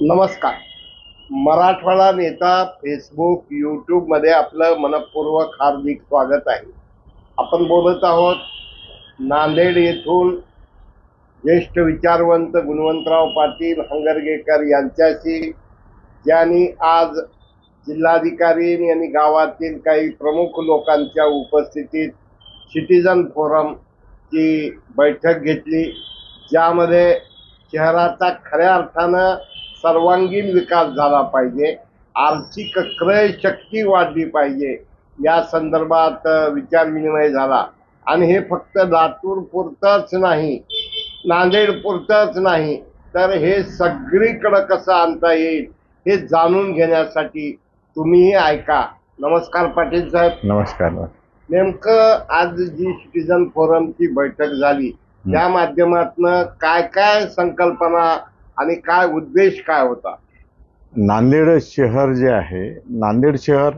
नमस्कार. मराठवाडा नेता फेसबुक यूट्यूबमध्ये आपलं मनपूर्वक हार्दिक स्वागत आहे. आपण बोलत आहोत नांदेड येथून ज्येष्ठ विचारवंत गुणवंतराव पाटील हंगरगेकर यांच्याशी ज्यांनी आज जिल्हाधिकारी यांनी गावातील काही प्रमुख लोकांच्या उपस्थितीत सिटीजन फोरमची बैठक घेतली. ज्यामध्ये शहराचा खऱ्या अर्थानं सर्वांगीण विकास झाला पाहिजे. आर्थिक क्रय शक्ती वाढली पाहिजे. या संदर्भात अ, विचारविनिमय झाला. आणि हे फक्त लातूर पुरतंच नाही नांदेड पुरतंच नाही तर हे सगळीकडं कसं आणता येईल हे जाणून घेण्यासाठी तुम्हीही ऐका. नमस्कार पाटील साहेब. नमस्कार. नेमकं आज जी सिटीजन फोरमची बैठक झाली त्या माध्यमातनं काय काय संकल्पना आणि काय उद्देश काय होता? नांदेड शहर जे आहे नांदेड शहर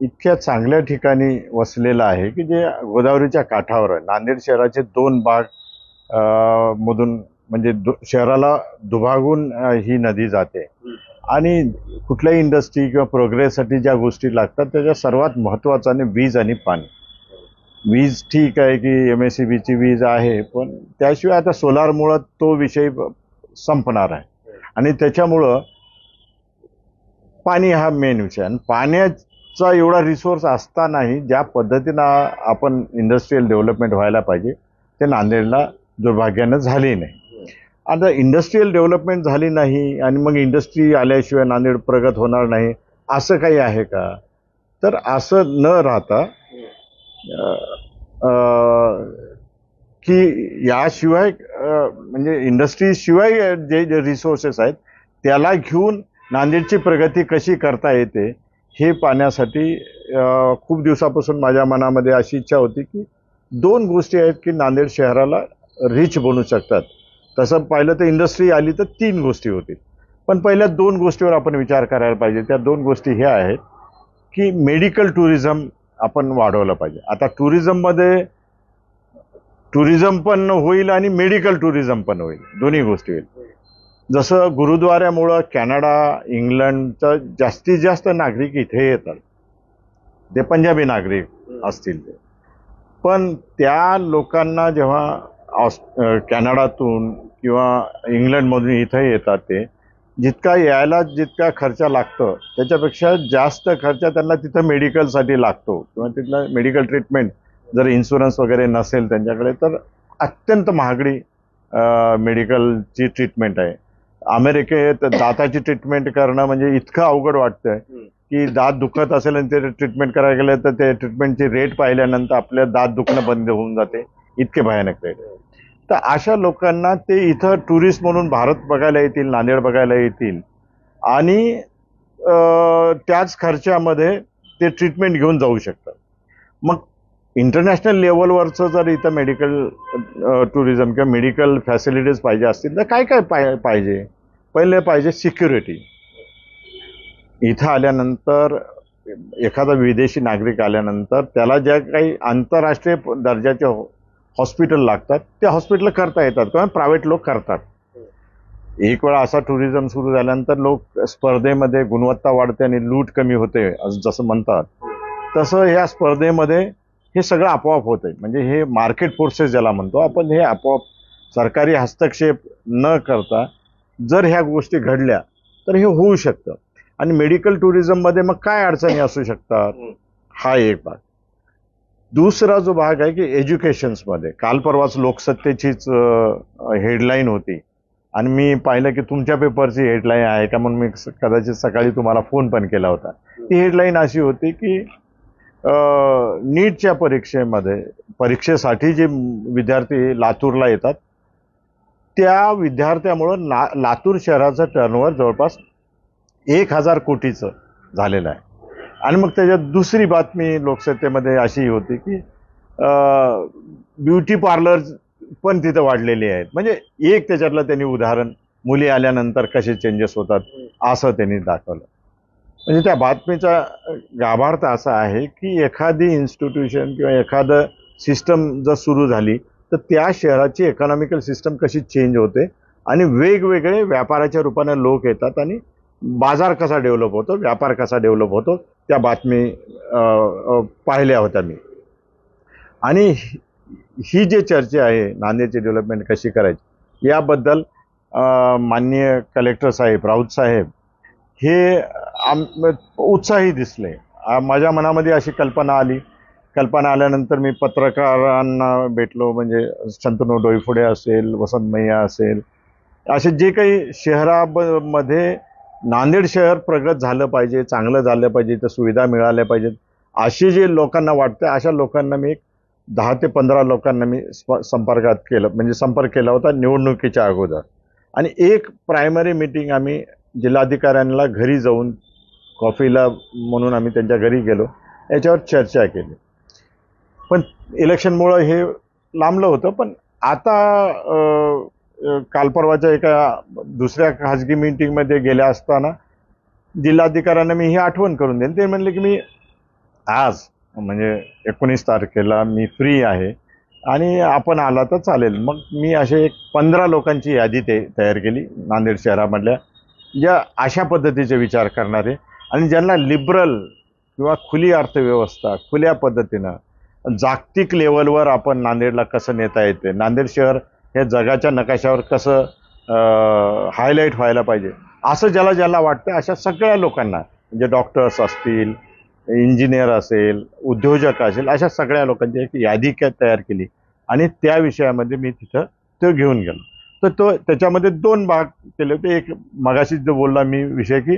इतक्या चांगल्या ठिकाणी वसलेलं आहे की जे गोदावरीच्या काठावर आहे. नांदेड शहराचे दोन भाग मधून म्हणजे दु- शहराला दुभागून ही नदी जाते. आणि कुठल्याही इंडस्ट्री किंवा प्रोग्रेससाठी ज्या गोष्टी लागतात त्याच्या सर्वात महत्त्वाचं आणि वीज आणि पाणी. वीज ठीक आहे की एम एस सी बीची वीज आहे पण त्याशिवाय आता सोलारमुळं तो विषय संपणार आहे. आणि त्याच्यामुळं पाणी हा मेन विषय आणि पाण्याचा एवढा रिसोर्स असतानाही ज्या पद्धतीनं आपण इंडस्ट्रीयल डेव्हलपमेंट व्हायला पाहिजे ते नांदेडला दुर्भाग्यानं झाली नाही. आता इंडस्ट्रीयल डेव्हलपमेंट झाली नाही आणि मग इंडस्ट्री आल्याशिवाय नांदेड प्रगत होणार नाही असं काही आहे का? तर असं न राहता की याशिवाय म्हणजे इंडस्ट्रीशिवाय जे जे रिसोर्सेस आहेत त्याला घेऊन नांदेडची प्रगती कशी करता येते हे पाहण्यासाठी खूप दिवसापासून माझ्या मनामध्ये अशी इच्छा होती की दोन गोष्टी आहेत की नांदेड शहराला रिच बनू शकतात. तसं पाहिलं तर इंडस्ट्री आली तर तीन गोष्टी होतील पण पहिल्या दोन गोष्टीवर आपण विचार करायला पाहिजे. त्या दोन गोष्टी ह्या आहेत की मेडिकल टुरिझम आपण वाढवलं पाहिजे. आता टुरिझममध्ये टुरिझम पण होईल आणि मेडिकल टुरिझम पण होईल. दोन्ही गोष्टी होईल. जसं गुरुद्वाऱ्यामुळं कॅनडा इंग्लंडचं जास्तीत जास्त नागरिक इथे येतात. ते पंजाबी नागरिक असतील ते. पण त्या लोकांना जेव्हा ऑस कॅनडातून किंवा इंग्लंडमधून इथं येतात ते जितका यायला जितका खर्च लागतो त्याच्यापेक्षा जास्त खर्च त्यांना तिथं मेडिकलसाठी लागतो. किंवा तिथलं मेडिकल ट्रीटमेंट जर इन्शुरन्स वगैरे नसेल त्यांच्याकडे तर अत्यंत महागडी मेडिकलची ट्रीटमेंट आहे. अमेरिकेत दाताची ट्रीटमेंट करणं म्हणजे इतकं अवघड वाटतंय की दात दुखत असेल आणि ते ट्रीटमेंट करायला गेलं तर ते ट्रीटमेंटची रेट पाहिल्यानंतर आपल्या दात दुखणं बंद होऊन जाते. इतके भयानक रेट तर अशा लोकांना ते इथं टुरिस्ट म्हणून भारत बघायला येतील नांदेड बघायला येतील. आणि त्याच खर्चामध्ये ते ट्रीटमेंट घेऊन जाऊ शकतात. मग इंटरनॅशनल लेवलवरचं जर इथं मेडिकल टुरिझम किंवा मेडिकल फॅसिलिटीज पाहिजे असतील तर काय काय पाय पाहिजे? पहिले पाहिजे सिक्युरिटी इथं आल्यानंतर एखादा विदेशी नागरिक आल्यानंतर त्याला ज्या काही आंतरराष्ट्रीय दर्जाचे हो, हॉस्पिटल लागतात ते हॉस्पिटल करता येतात किंवा प्रायव्हेट लोक करतात. एक वेळा असा टुरिझम सुरू झाल्यानंतर लोक स्पर्धेमध्ये गुणवत्ता वाढते आणि लूट कमी होते जसं म्हणतात. तसं या स्पर्धेमध्ये हे सगळं आपोआप होतंय म्हणजे हे मार्केट फोर्सेस ज्याला म्हणतो आपण हे आपोआप सरकारी हस्तक्षेप न करता जर ह्या गोष्टी घडल्या तर हे होऊ शकतं. आणि मेडिकल टुरिझममध्ये मग काय अडचणी असू शकतात? हा एक भाग. दुसरा जो भाग आहे की एज्युकेशन्समध्ये काल परवाच लोकसत्तेचीच हेडलाईन होती. आणि मी पाहिलं की तुमच्या पेपरची हेडलाईन आहे का म्हणून मी कदाचित सकाळी तुम्हाला फोन पण केला होता. ती हेडलाईन अशी होती की नीटच्या परीक्षेमध्ये परीक्षेसाठी जे विद्यार्थी लातूरला येतात त्या विद्यार्थ्यामुळं ला लातूर शहराचं टर्नओव्हर जवळपास एक हजार कोटीचं झालेलं आहे. आणि मग त्याच्यात दुसरी बातमी लोकसत्तेमध्ये अशी होती की ब्युटी पार्लर पण तिथं वाढलेली आहेत. म्हणजे एक त्याच्यातलं त्यांनी उदाहरण मुली आल्यानंतर कसे चेंजेस होतात असं त्यांनी दाखवलं. म्हणजे त्या बातमीचा गाभार्थ असा आहे की एखादी इन्स्टिट्यूशन किंवा एखादं सिस्टम जर सुरू झाली तर त्या शहराची इकॉनॉमिकल सिस्टम कशी चेंज होते आणि वेगवेगळे व्यापाराच्या रूपाने लोक येतात आणि बाजार कसा डेव्हलप होतो व्यापार कसा डेव्हलप होतो त्या बातमी पाहिल्या होत्या मी. आणि ही- जी जे चर्चा आहे नांदेडची डेव्हलपमेंट कशी करायची याबद्दल माननीय कलेक्टर साहेब राऊत साहेब हे आम उत्साही दिसले. माझ्या मनामध्ये अशी कल्पना आली. कल्पना आल्यानंतर मी पत्रकारांना भेटलो म्हणजे शंतनू डोईफुडे असेल वसंत मैया असेल. असे जे काही शहरामध्ये नांदेड शहर प्रगत झालं पाहिजे चांगलं झालं पाहिजे तर सुविधा मिळाल्या पाहिजेत असे जे लोकांना वाटतं अशा लोकांना मी एक दहा ते पंधरा लोकांना मी स्प- संपर्कात केलं म्हणजे संपर्क केला होता निवडणुकीच्या अगोदर. आणि एक प्रायमरी मीटिंग आम्ही जिल्हाधिकाऱ्यांना घरी जाऊन कॉफीला म्हणून आम्ही त्यांच्या घरी गेलो. याच्यावर चर्चा केली. पण इलेक्शनमुळं हे लांबलं होतं. पण आता काल परवाच्या एका दुसऱ्या खाजगी मिटिंगमध्ये गेल्या असताना जिल्हाधिकाऱ्यांना मी ही आठवण करून देईन. ते म्हणले की मी आज म्हणजे एकोणीस तारखेला मी फ्री आहे आणि आपण आला तर चालेल. मग मी असे एक पंधरा लोकांची यादी ते तयार केली नांदेड शहरामधल्या. ज्या अशा पद्धतीचे विचार करणारे आणि ज्यांना लिबरल किंवा खुली अर्थव्यवस्था खुल्या पद्धतीनं जागतिक लेवलवर आपण नांदेडला कसं नेता येते? नांदेड शहर हे जगाच्या नकाशावर कसं हायलाईट व्हायला पाहिजे? असं ज्याला ज्याला वाटतं अशा सगळ्या लोकांना म्हणजे डॉक्टर्स असतील इंजिनियर असेल उद्योजक असेल अशा सगळ्या लोकांची एक यादी काय तयार केली. आणि त्या विषयामध्ये मी तिथं तो घेऊन गेलो. तर तो त्याच्यामध्ये दोन भाग केले होते. एक मगाशीच जो बोलला मी विषय की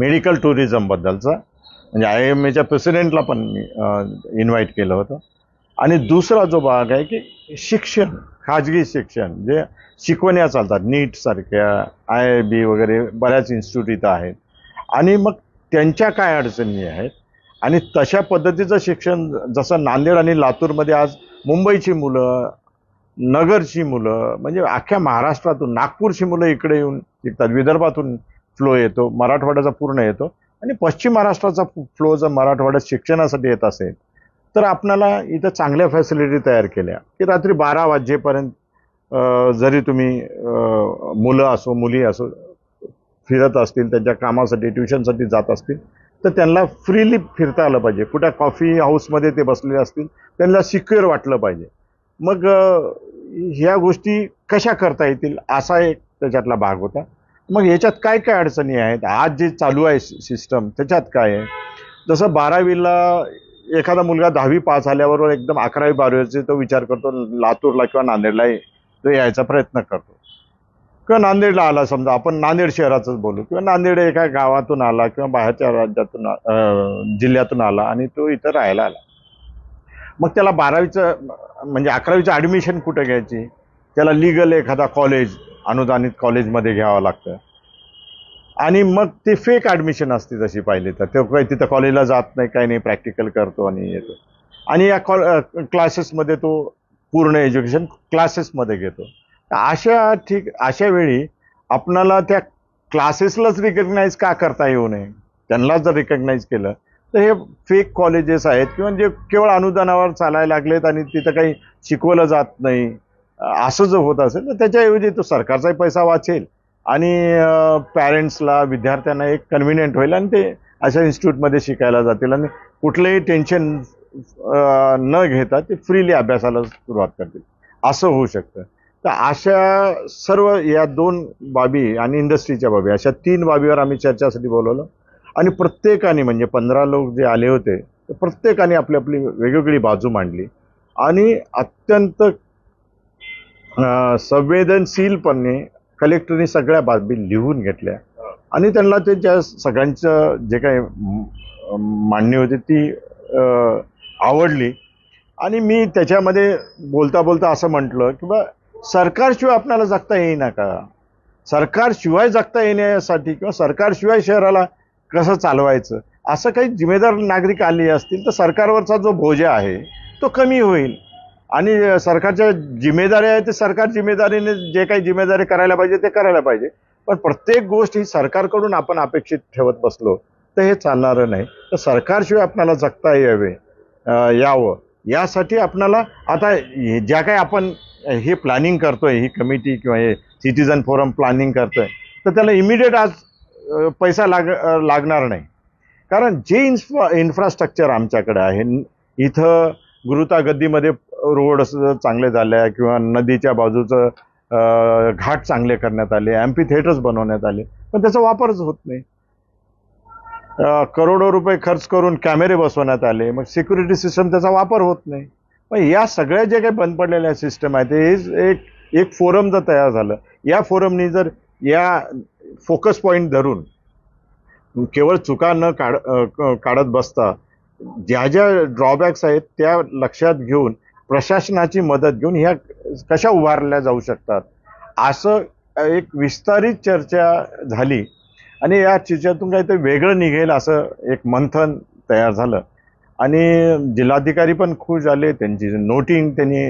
मेडिकल टुरिझमबद्दलचा म्हणजे आय एम एच्या प्रेसिडेंटला पण मी इन्व्हाइट केलं होतं. आणि दुसरा जो भाग आहे की शिक्षण खाजगी शिक्षण जे शिकवण्या चालतात नीट सारख्या आय आय बी वगैरे बऱ्याच इन्स्टिट्यूट इथं आहेत. आणि मग त्यांच्या काय अडचणी आहेत? आणि तशा पद्धतीचं शिक्षण जसं नांदेड आणि लातूरमध्ये आज मुंबईची मुलं नगरची मुलं म्हणजे अख्ख्या महाराष्ट्रातून नागपूरची मुलं इकडे येऊन शिकतात विदर्भातून फ्लो येतो मराठवाड्याचा पूर्ण येतो. आणि पश्चिम महाराष्ट्राचा फ्लो जर मराठवाड्यात शिक्षणासाठी येत असेल तर आपणाला इथं चांगल्या फॅसिलिटी तयार केल्या. की रात्री बारा वाजेपर्यंत जरी तुम्ही मुलं असो मुली असो फिरत असतील त्यांच्या कामासाठी ट्युशनसाठी जात असतील तर त्यांना फ्रीली फिरता आलं पाहिजे. कुठं कॉफी हाऊसमध्ये ते बसलेले असतील त्यांना सिक्युअर वाटलं पाहिजे. मग ह्या गोष्टी कशा करता येतील असा एक त्याच्यातला भाग होता. मग याच्यात काय काय अडचणी आहेत? आज जे चालू आहे सिस्टम त्याच्यात काय आहे? जसं बारावीला एखादा मुलगा दहावी पास झाल्याबरोबर एकदम अकरावी बारावीचे तो विचार करतो लातूरला किंवा नांदेडला तो यायचा प्रयत्न करतो. किंवा नांदेडला आला समजा आपण नांदेड शहराचंच बोलू किंवा नांदेड एका गावातून आला किंवा बाहेरच्या राज्यातून जिल्ह्यातून आला आणि तो इथं राहायला आला. मग त्याला बारावीचं म्हणजे अकरावीचं ॲडमिशन कुठे घ्यायची? त्याला लिगल एखादा कॉलेज अनुदानित कॉलेजमध्ये घ्यावं लागतं. आणि मग ते फेक ॲडमिशन असते तशी पाहिली तर. तो काही तिथं कॉलेजला जात नाही काही नाही प्रॅक्टिकल करतो आणि येतो. आणि या कॉल क्लासेसमध्ये तो पूर्ण एज्युकेशन क्लासेसमध्ये घेतो. तर अशा ठीक अशा वेळी आपणाला त्या क्लासेसलाच रिकग्नाईज का करता येऊ नये? त्यांनाच जर रिकग्नाईज केलं तर हे फेक कॉलेजेस आहेत किंवा जे केवळ अनुदानावर चालायला लागलेत आणि तिथं काही शिकवलं जात नाही. असं जर होत असेल तर त्याच्याऐवजी तो सरकारचाही पैसा वाचेल आणि पॅरेंट्सला विद्यार्थ्यांना एक कन्व्हिनियंट होईल आणि ते अशा इन्स्टिट्यूटमध्ये शिकायला जातील आणि कुठलंही टेन्शन न घेता ते फ्रीली अभ्यासाला सुरुवात करतील. असं होऊ शकतं. तर अशा सर्व या दोन बाबी आणि इंडस्ट्रीच्या बाबी अशा तीन बाबीवर आम्ही चर्चासाठी बोलवलं. आणि प्रत्येकाने म्हणजे पंधरा लोक जे आले होते तर प्रत्येकाने आपली आपली वेगवेगळी बाजू मांडली. आणि अत्यंत संवेदनशीलपणे कलेक्टरने सगळ्या बाबी लिहून घेतल्या. आणि त्यांना त्यांच्या सगळ्यांचं जे काही मांडणी होती ती आवडली. आणि मी त्याच्यामध्ये बोलता बोलता असं म्हटलं की बा सरकारशिवाय आपल्याला जगता येईना का? सरकारशिवाय जगता येण्यासाठी किंवा सरकारशिवाय शहराला कसं चालवायचं? असं काही जिम्मेदार नागरिक आले असतील तर सरकारवरचा जो भोजा आहे तो कमी होईल. आणि सरकारच्या जिम्मेदाऱ्या आहे ते सरकार जिम्मेदारीने जे काही जिम्मेदारी करायला पाहिजे ते करायला पाहिजे. पण प्रत्येक गोष्ट ही सरकारकडून आपण अपेक्षित ठेवत बसलो तर हे चालणारं नाही. तर सरकारशिवाय आपल्याला जगता यावे यावं. यासाठी आपणाला आता हे ज्या काही आपण हे प्लॅनिंग करतोय ही कमिटी किंवा हे सिटीजन फोरम प्लॅनिंग करतोय तर त्याला इमिडिएट आज पैसा लाग लागणार नाही. कारण जे इन्फ्रा इन्फ्रास्ट्रक्चर आमच्याकडे आहे इथं गुरुतागद्दीमध्ये रोड चांगले झाले आहे किंवा नदीच्या बाजूचं घाट चांगले करण्यात आले ॲम्पी थिएटर्स बनवण्यात आले पण त्याचा वापरच होत नाही. करोडो रुपये खर्च करून कॅमेरे बसवण्यात आले मग सिक्युरिटी सिस्टम त्याचा वापर होत नाही. मग या सगळ्या जे काही बंद पडलेल्या सिस्टम आहेत ते एक एक फोरम जर तयार झालं या फोरमनी जर या फोकस पॉईंट धरून केवळ चुका न काढ काढत बसता ज्या ज्या ड्रॉबॅक्स आहेत त्या लक्षात घेऊन प्रशासनाची मदत घेऊन ह्या कशा उभारल्या जाऊ शकतात? असं एक विस्तारित चर्चा झाली आणि या चर्चेतून काहीतरी वेगळं निघेल असं एक मंथन तयार झालं. आणि जिल्हाधिकारी पण खुश झाले त्यांची नोटिंग त्यांनी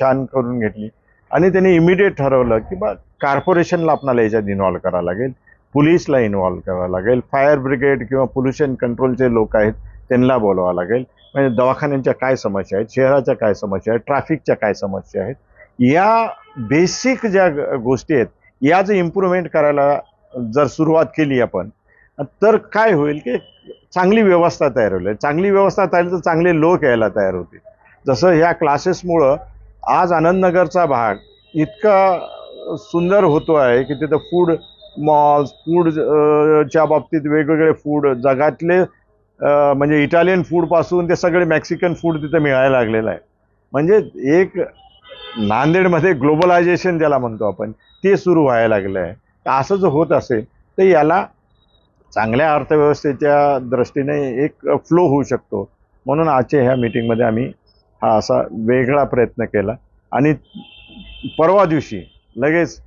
छान करून घेतली. आणि त्यांनी इमिडिएट ठरवलं की बा कॉर्पोरेशनला आपणाला याच्यात इन्व्हॉल्व करावं लागेल. पोलीसला इन्व्हॉल्व करावं लागेल. फायर ब्रिगेड किंवा पोल्युशन कंट्रोलचे लोक आहेत त्यांना बोलावं लागेल. म्हणजे दवाखान्यांच्या काय समस्या आहेत? शहराच्या काय समस्या आहेत? ट्रॅफिकच्या काय समस्या आहेत? या बेसिक ज्या ग- गोष्टी आहेत या जर इम्प्रूव्हमेंट करायला जर सुरुवात केली आपण तर काय होईल की चांगली व्यवस्था तयार होईल. चांगली व्यवस्था तयार तर चांगले लोक यायला तयार होतील. जसं ह्या क्लासेसमुळं आज आनंदनगरचा भाग इतका सुंदर होतो आहे की तिथं फूड मॉल्स फूड च्या बाबतीत वेगवेगळे फूड जगातले म्हणजे इटालियन फूडपासून ते सगळे मेक्सिकन फूड तिथं मिळायला लागलेलं आहे. म्हणजे एक नांदेडमध्ये ग्लोबलायझेशन ज्याला म्हणतो आपण ते सुरू व्हायला लागलं आहे तर असं जर होत असेल तर याला चांगल्या अर्थव्यवस्थेच्या दृष्टीने एक फ्लो होऊ शकतो. म्हणून आजच्या ह्या मीटिंगमध्ये आम्ही हा असा वेगळा प्रयत्न केला. आणि परवा दिवशी लगेच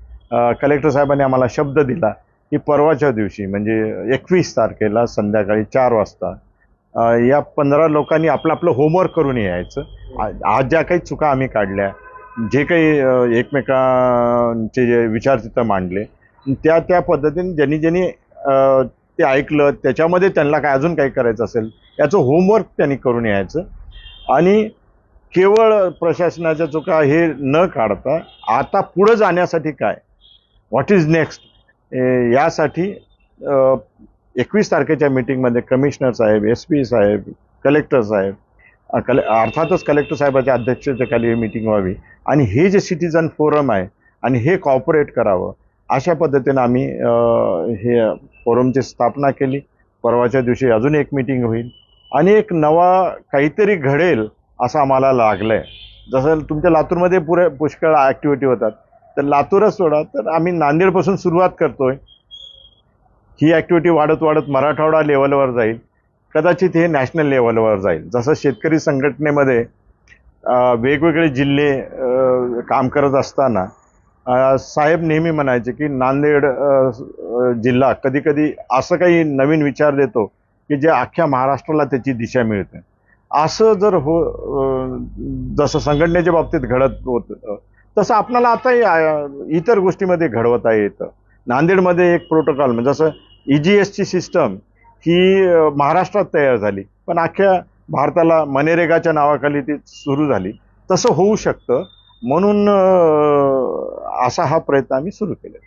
कलेक्टर साहेबांनी आम्हाला शब्द दिला. की परवाच्या दिवशी म्हणजे एकवीस तारखेला संध्याकाळी चार वाजता या पंधरा लोकांनी आपलं आपलं होमवर्क करून यायचं. आज ज्या काही चुका आम्ही काढल्या जे काही एकमेकांचे जे विचार तिथं मांडले त्या त्या पद्धतीने ज्यांनी ज्यांनी ते ऐकलं त्याच्यामध्ये त्यांना काय अजून काही करायचं असेल याचं होमवर्क त्यांनी करून यायचं. आणि केवळ प्रशासनाच्या चुका हे न काढता आता पुढं जाण्यासाठी काय? व्हॉट इज नेक्स्ट यासाठी एकवीस तारखेच्या मीटिंगमध्ये कमिशनर साहेब एस पी साहेब कलेक्टर साहेब कले अर्थातच कलेक्टर साहेबाच्या अध्यक्षतेखाली ही मीटिंग व्हावी. आणि हे जे सिटीजन फोरम आहे आणि हे कॉपरेट करावं अशा पद्धतीनं आम्ही हे फोरमची स्थापना केली. परवाच्या दिवशी अजून एक मीटिंग होईल. आणि एक नवा काहीतरी घडेल असं आम्हाला लागलं आहे जसं तुमच्या लातूरमध्ये पुरे पुष्कळ ॲक्टिव्हिटी होतात. तर लातूरच सोडा. तर आम्ही नांदेडपासून सुरुवात आहे ही ॲक्टिव्हिटी वाढत वाढत मराठवाडा लेवलवर जाईल. कदाचित हे नॅशनल लेवलवर जाईल. जसं शेतकरी संघटनेमध्ये वेगवेगळे जिल्हे काम करत असताना साहेब नेहमी म्हणायचे की नांदेड जिल्हा कधीकधी असं काही नवीन विचार देतो की जे अख्ख्या महाराष्ट्राला त्याची दिशा मिळते. असं जर हो जसं संघटनेच्या बाबतीत घडत होतं तसं आपल्याला आताही अं, इतर गोष्टीमध्ये घडवता येतं. नांदेडमध्ये एक प्रोटोकॉल म्हणजे जसं ई जी एसची सिस्टम ही महाराष्ट्रात तयार झाली. पण अख्ख्या भारताला मनरेगाच्या नावाखाली ती सुरू झाली. तसं होऊ शकतं. म्हणून असा हा प्रयत्न आम्ही सुरू केला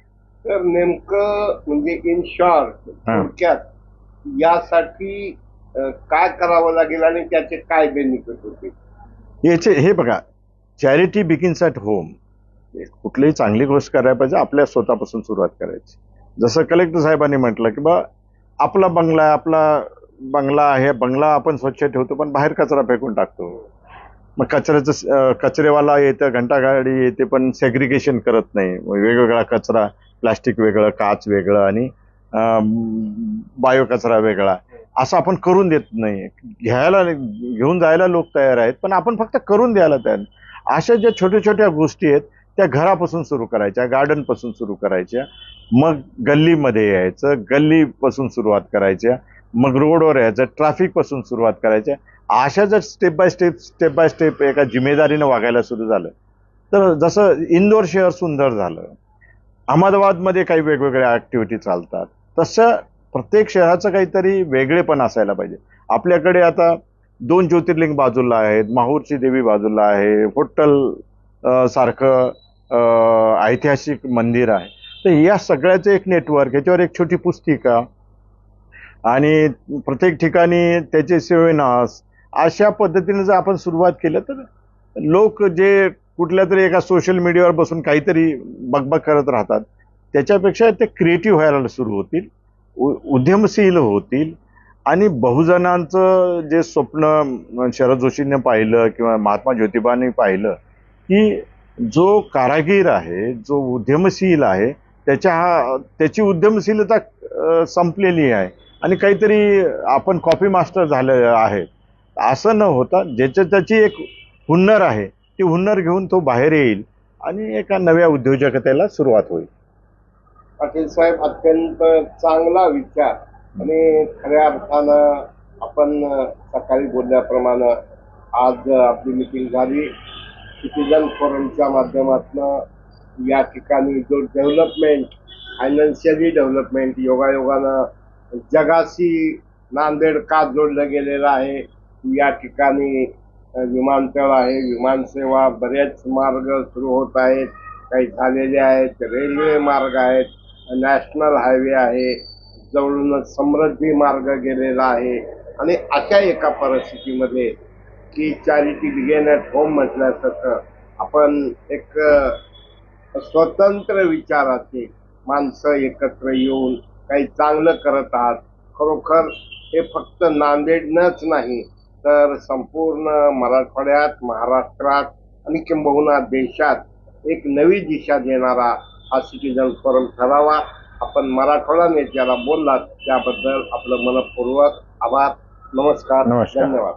तर नेमकं म्हणजे इन शॉर्ट. थोडक्यात यासाठी काय करावं लागेल आणि त्याचे काय बेनिफिट होतील? याचे हे बघा चॅरिटी बिगिन्स ॲट होम कुठलीही चांगली गोष्ट करायला पाहिजे आपल्या स्वतःपासून सुरुवात करायची. जसं कलेक्टर साहेबांनी म्हटलं की बा आपला बंगला आहे आपला बंगला आहे बंगला आपण स्वच्छ ठेवतो पण बाहेर कचरा फेकून टाकतो. मग कचऱ्याचं कचरेवाला येतं घंटागाडी येते पण सेग्रिगेशन करत नाही. वेगवेगळा कचरा प्लास्टिक वेगळं काच वेगळं आणि बायो कचरा वेगळा. असं आपण करून देत नाही. घ्यायला घेऊन जायला लोक तयार आहेत पण आपण फक्त करून द्यायला तयार अशा ज्या छोट्या छोट्या गोष्टी आहेत त्या घरापासून सुरू करायच्या गार्डनपासून सुरू करायच्या. मग गल्लीमध्ये यायचं गल्लीपासून सुरुवात करायच्या. मग रोडवर यायचं ट्रॅफिकपासून सुरुवात करायच्या. अशा जर step by step step by step एका जिम्मेदारीनं वागायला सुरू झालं. तर जसं इंदोर शहर सुंदर झालं. अहमदाबादमध्ये काही वेगवेगळ्या ॲक्टिव्हिटी चालतात. तसं प्रत्येक शहराचं काहीतरी वेगळेपण असायला पाहिजे. आपल्याकडे आता दोन ज्योतिर्लिंग बाजूला आहेत माहूरची देवी बाजूला आहे होट्टल सारखं ऐतिहासिक मंदिर आहे. तर या सगळ्याचं एक नेटवर्क याच्यावर एक छोटी पुस्तिका. आणि प्रत्येक ठिकाणी त्याचे सेवेनास अशा पद्धतीने जर आपण सुरुवात केलं तर लोक जे कुठल्या तरी एका सोशल मीडियावर बसून काहीतरी बकबक करत राहतात त्याच्यापेक्षा ते क्रिएटिव्ह व्हायला सुरू होतील उ- उद्यमशील होतील आणि बहुजनांचं जे स्वप्न शरद जोशींनी पाहिलं किंवा महात्मा ज्योतिबांनी पाहिलं की जो कारागीर आहे जो उद्यमशील आहे त्याच्या हा त्याची उद्यमशीलता संपलेली आहे. आणि काहीतरी आपण कॉपी मास्टर झाले आहे असं न होता ज्याच्या त्याची एक हुन्नर आहे ती हुन्नर घेऊन तो बाहेर येईल आणि एका नव्या उद्योजकतेला सुरुवात होईल. पाटील साहेब अत्यंत चांगला विचार. आणि खऱ्या अर्थानं आपण सकाळी बोलल्याप्रमाणे आज आपली मिटिंग झाली. सिटीजन फोरमच्या माध्यमातून या ठिकाणी जो डेव्हलपमेंट फायनान्शियली डेव्हलपमेंट योगायोगानं जगाशी नांदेड का जोडलं गेलेलं आहे या ठिकाणी विमानतळ आहे विमानसेवा बरेच मार्ग सुरू होत आहेत. काही झालेले आहेत रेल्वे मार्ग आहेत नॅशनल हायवे आहे. जवळून समृद्धी मार्ग गेलेला आहे. आणि अशा एका परिस्थितीमध्ये की चॅरिटी बिगेन ॲट होम म्हटल्यासारखं आपण एक स्वतंत्र विचाराचे माणसं एकत्र येऊन काही चांगलं करत आहात. खरोखर हे फक्त नांदेडनंच नाही तर संपूर्ण मराठवाड्यात महाराष्ट्रात आणि किंबहुना देशात एक नवी दिशा देणारा हा सिटीजन फोरम ठरावा. आपण मराठवाडा नेत्याला बोललात त्याबद्दल आपलं मनपूर्वक आभार. नमस्कार. नमस्कार. धन्यवाद.